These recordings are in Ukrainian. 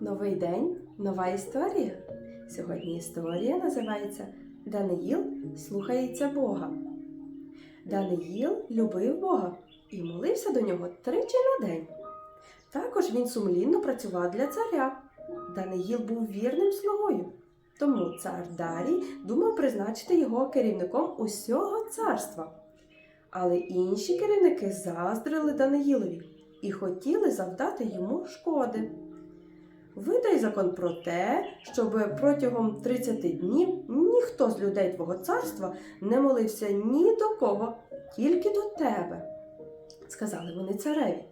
Новий день, нова історія. Сьогодні історія називається Даниїл слухається Бога. Даниїл любив Бога і молився до нього тричі на день. Також він сумлінно працював для царя. Даниїл був вірним слугою. Тому цар Дарій думав призначити його керівником усього царства. Але інші керівники заздрили Даниїлові і хотіли завдати йому шкоди. Видай закон про те, щоб протягом 30 днів ніхто з людей твого царства не молився ні до кого, тільки до тебе. Сказали вони цареві.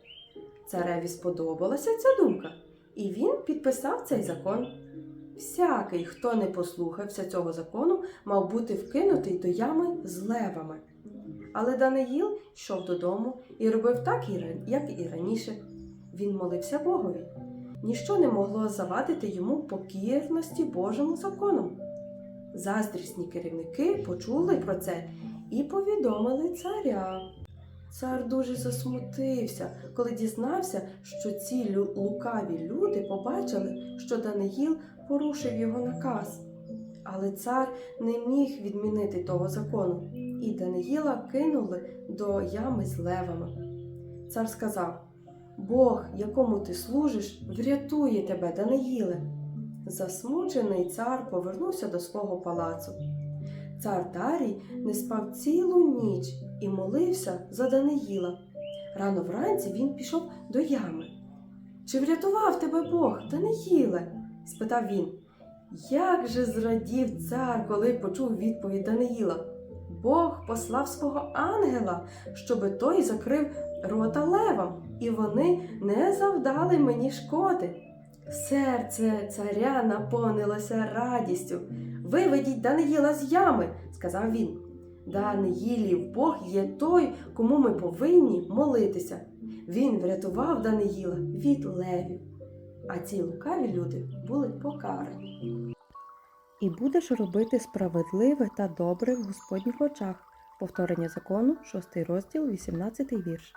Цареві сподобалася ця думка, і він підписав цей закон. Всякий, хто не послухався цього закону, мав бути вкинутий до ями з левами. Але Даниїл йшов додому і робив так, як і раніше. Він молився Богові. Ніщо не могло завадити йому покірності Божому закону. Заздрісні керівники почули про це і повідомили царя. Цар дуже засмутився, коли дізнався, що ці лукаві люди побачили, що Даниїл порушив його наказ. Але цар не міг відмінити того закону, і Даниїла кинули до ями з левами. Цар сказав: Бог, якому ти служиш, врятує тебе, Даниїле. Засмучений цар повернувся до свого палацу. Цар Дарій не спав цілу ніч і молився за Даниїла. Рано вранці він пішов до ями. Чи врятував тебе Бог, Даниїле? спитав він. Як же зрадів цар, коли почув відповідь Даниїла. Бог послав свого ангела, щоби той закрив рота левам, і вони не завдали мені шкоди. Серце царя наповнилося радістю. Виведіть Даниїла з ями, сказав він. Даниїлів Бог є той, кому ми повинні молитися. Він врятував Даниїла від левів, а ці лукаві люди були покарані. І будеш робити справедливе та добре в Господніх очах. Повторення закону, 6 розділ, 18 вірш.